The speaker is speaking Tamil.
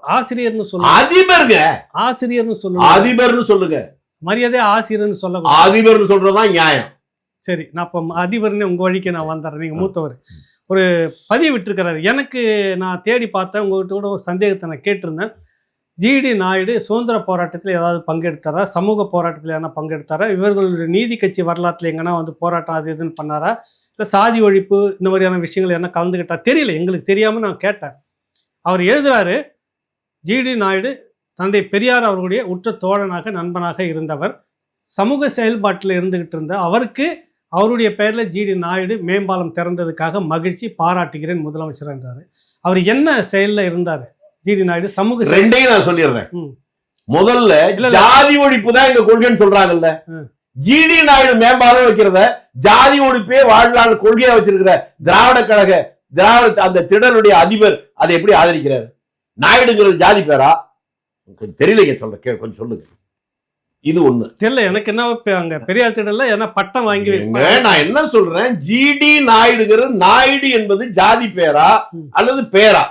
ஆசிரியர்னு சொல்லுங்க. அதிபருங்க. ஆசிரியர்னு சொல்லுங்க. அதிபர்னு சொல்லுங்க. மரியாதை ஆசிரியர்னு சொல்ல அதிபர்னு சொல்றதுதான் நியாயம். சரி நான் இப்போ அதிபர்னு உங்க வழிக்கு நான் வந்துடுறேன். நீங்க மூத்தவர். ஒரு பதிவு விட்டுருக்கிறாரு. எனக்கு நான் தேடி பார்த்தேன். உங்ககிட்ட கூட ஒரு சந்தேகத்தை நான் கேட்டிருந்தேன். ஜிடி நாயுடு சுதந்திர போராட்டத்தில் ஏதாவது பங்கெடுத்தாரா? சமூக போராட்டத்தில் எதனா பங்கெடுத்தாரா? இவர்களுடைய நீதி கட்சி வரலாற்றில் எங்கன்னா வந்து போராட்டம் அது இதுன்னு பண்ணாரா? இல்லை சாதி ஒழிப்பு இந்த மாதிரியான விஷயங்கள் என்ன கலந்துக்கிட்டா தெரியல. எங்களுக்கு தெரியாமல் நான் கேட்டேன். அவர் எழுதுறாரு ஜிடி நாயுடு தந்தை பெரியார் அவர்களுடைய உற்ற தோழனாக நண்பனாக இருந்தவர் சமூக செயல்பாட்டில் இருந்துகிட்டு இருந்த அவருக்கு அவருடைய பெயரில் ஜிடி நாயுடு மேம்பாலம் திறந்ததுக்காக மகிழ்ச்சி பாராட்டுகிறேன் முதலமைச்சர் என்றார் அவர் என்ன செயலில் இருந்தார் ஜிடி நாயுடு சமூக ரெண்டையும் நான் சொல்லிடுறேன். முதல்ல. ஜாதி ஒழிப்பு தான் எங்க கொள்கைன்னு சொல்றாங்கல்ல. ஜிடி நாயுடு மேம்பாலம் வைக்கிறத ஜாதி ஒழிப்பே வாழ்நாள் கொள்கையா வச்சிருக்கிற திராவிட கழக திராவிட அந்த திடலுடைய அதிபர் அதை எப்படி ஆதரிக்கிறார் நாயுடுங்கிறது ஜாதி பேரா? கொஞ்சம் தெரியலைங்க சொல்ற கே கொஞ்சம் சொல்லுங்க. இது ஒண்ணு. தெரியல எனக்கு என்ன அங்க பெரியார் திடல்ல ஏன்னா பட்டம் வாங்கி. நான் என்ன சொல்றேன்? ஜிடி நாயுடுங்கிறது நாயுடு என்பது ஜாதி பேரா. அல்லது பேரா?